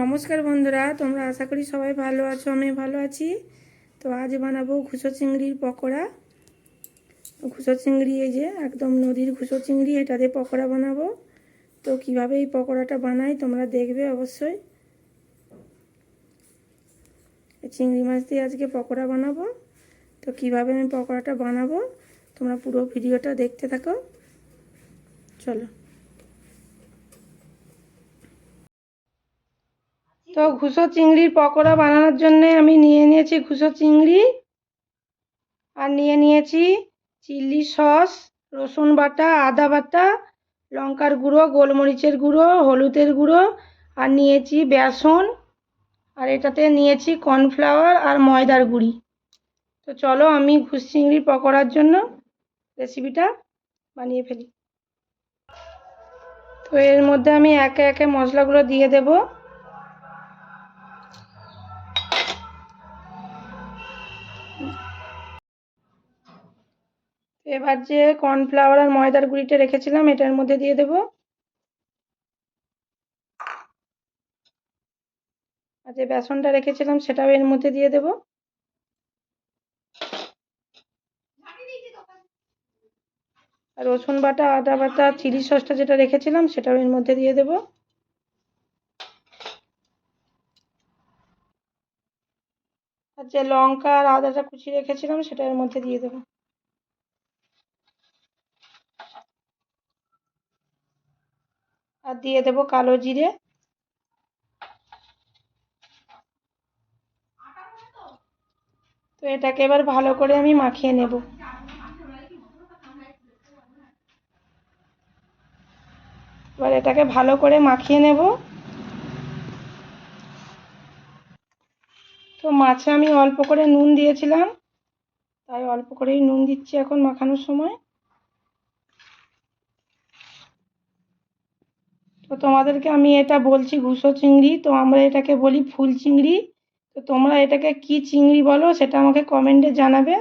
নমস্কার বন্ধুরা, তোমরা আশা করি সবাই ভালো আছো, আমি ভালো আছি। তো আজ বানাবো ঘুষো চিংড়ির পকোড়া। ঘুষো চিংড়ি এই যে একদম নদীর ঘুষো চিংড়ি এটা দিয়ে পকোড়া বানাবো। তো কীভাবে এই পকোড়াটা বানাই তোমরা দেখবে অবশ্যই। চিংড়ি মাছ দিয়ে আজকে পকোড়া বানাবো। তো কীভাবে আমি পকোড়াটা বানাবো, তোমরা পুরো ভিডিওটা দেখতে থাকো। চলো। তো ঘুষো চিংড়ির পকোড়া বানানোর জন্য আমি নিয়ে নিয়েছি ঘুষো চিংড়ি। আর নিয়ে নিয়েছি চিলি সস, রসুন বাটা, আদা বাটা, লঙ্কার গুঁড়ো, গোলমরিচের গুঁড়ো, হলুদের গুঁড়ো। আর নিয়েছি বেসন। আর এটাতে নিয়েছি কর্নফ্লাওয়ার আর ময়দার গুঁড়ি। তো চলো আমি ঘুষ চিংড়ির পকোড়ার জন্য রেসিপিটা বানিয়ে ফেলি। তো এর মধ্যে আমি একে একে মশলাগুলো দিয়ে দেবো। এবার যে কর্নফ্লাওয়ার আর ময়দার গুঁড়িটা রেখেছিলাম, এটার মধ্যে দিয়ে দেব। আর যে বেসনটা রেখেছিলাম, সেটাও এর মধ্যে দিয়ে দেব। আর রসুন বাটা, আদা বাটা, চিলি সসটা যেটা রেখেছিলাম, সেটাও এর মধ্যে দিয়ে দেব। আর যে লঙ্কা আর আদাটা কুচি রেখেছিলাম, সেটা এর মধ্যে দিয়ে দেবো। আর দিয়ে দেব কালো জিরে। তো এটাকে এবার ভালো করে আমি মাখিয়ে নেব। এবার এটাকে ভালো করে মাখিয়ে নেব। তো মাছে আমি অল্প করে নুন দিয়েছিলাম, তাই অল্প করেই নুন দিচ্ছি এখন মাখানোর সময়। তো তোমাদেরকে আমি এটা বলছি ঘুষো চিংড়ি, তো আমরা এটাকে বলি ফুল চিংড়ি। তো তোমরা এটাকে কি চিংড়ি বলো সেটা আমাকে কমেন্টে জানাবে।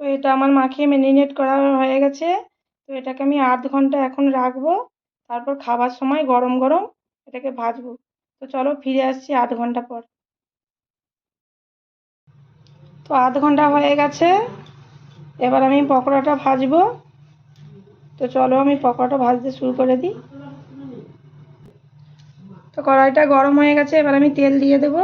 তো এটা আমার মাখিয়ে ম্যারিনেট করা হয়ে গেছে। তো এটাকে আমি আধ ঘণ্টা এখন রাখব। তারপর খাবার সময় গরম গরম এটাকে ভাজবো। তো চলো ফিরে আসছি আধ ঘণ্টা পর। তো আধ ঘণ্টা হয়ে গেছে। এবার আমি পকোড়াটা ভাজবো। তো চলো আমি পকোড়াটা ভাজতে শুরু করে দিই। তো কড়াইটা গরম হয়ে গেছে, এবার আমি তেল দিয়ে দেব।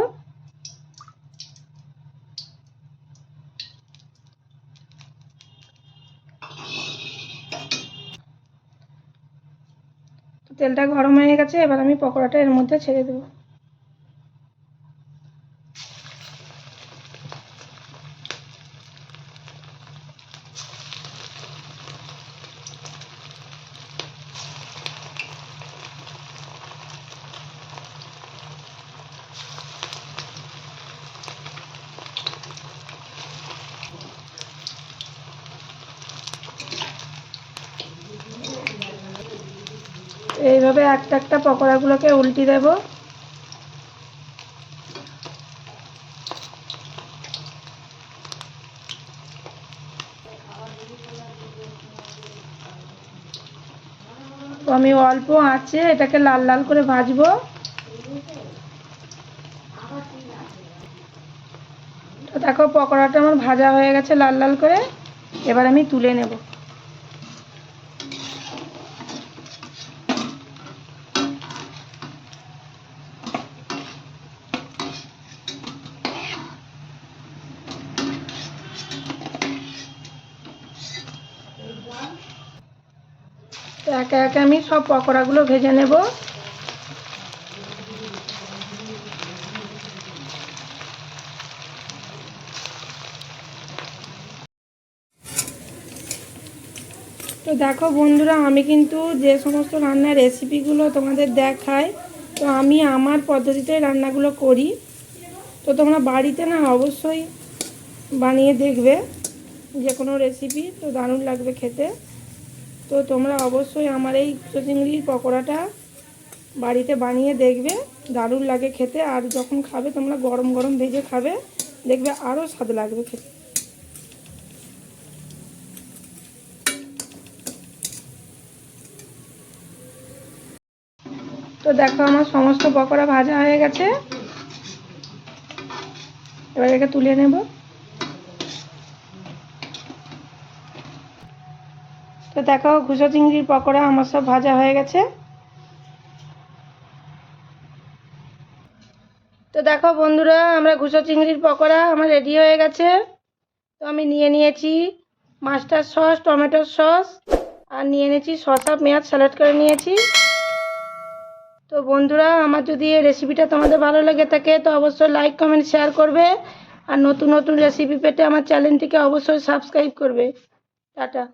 তেলটা গরম হয়ে গেছে, এবার আমি পকোড়াটা এর মধ্যে ছেড়ে দেবো। এইভাবে একটা একটা পকোড়াগুলোকে উল্টি দেব। আমি অল্প আঁচে এটাকে লাল লাল করে ভাজবো। তো দেখো পকোড়াটা আমার ভাজা হয়ে গেছে লাল লাল করে। এবার আমি তুলে নেব। একে একে আমি সব পকোড়াগুলো ভেজে নেব। তো দেখো বন্ধুরা, আমি কিন্তু যে সমস্ত রান্নার রেসিপিগুলো তোমাদের দেখাই, তো আমি আমার পদ্ধতিতে রান্নাগুলো করি। তো তোমরা বাড়িতে না অবশ্যই বানিয়ে দেখবে যে কোনো রেসিপি তো দারুণ লাগবে খেতে। তো তোমরা অবশ্যই আমার এই চিংড়ির পকোড়াটা বাড়িতে বানিয়ে দেখবে, দারুণ লাগে খেতে। আর যখন খাবে, তোমরা গরম গরম ভেজে খাবে, দেখবে আরও স্বাদ লাগবে খেতে। তো দেখো আমার সমস্ত পকোড়া ভাজা হয়ে গেছে। এবার একে তুলে নেব। তো দেখো ঘুষো চিংড়ির পকোড়া আমার সব ভাজা হয়ে গেছে। তো দেখো বন্ধুরা, আমরা ঘুষো চিংড়ির পকোড়া আমার রেডি হয়ে গেছে। তো আমি নিয়ে নিয়েছি মাস্টার সস টমেটোর সস, আর নিয়ে নিয়েছি শসা, পেঁয়াজ স্যালাড করে নিয়েছি। তো বন্ধুরা, আমার যদি এই রেসিপিটা তোমাদের ভালো লেগে থাকে, তো অবশ্যই লাইক কমেন্ট শেয়ার করবে। আর নতুন নতুন রেসিপি পেতে আমার চ্যানেলটিকে অবশ্যই সাবস্ক্রাইব করবে। টাটা।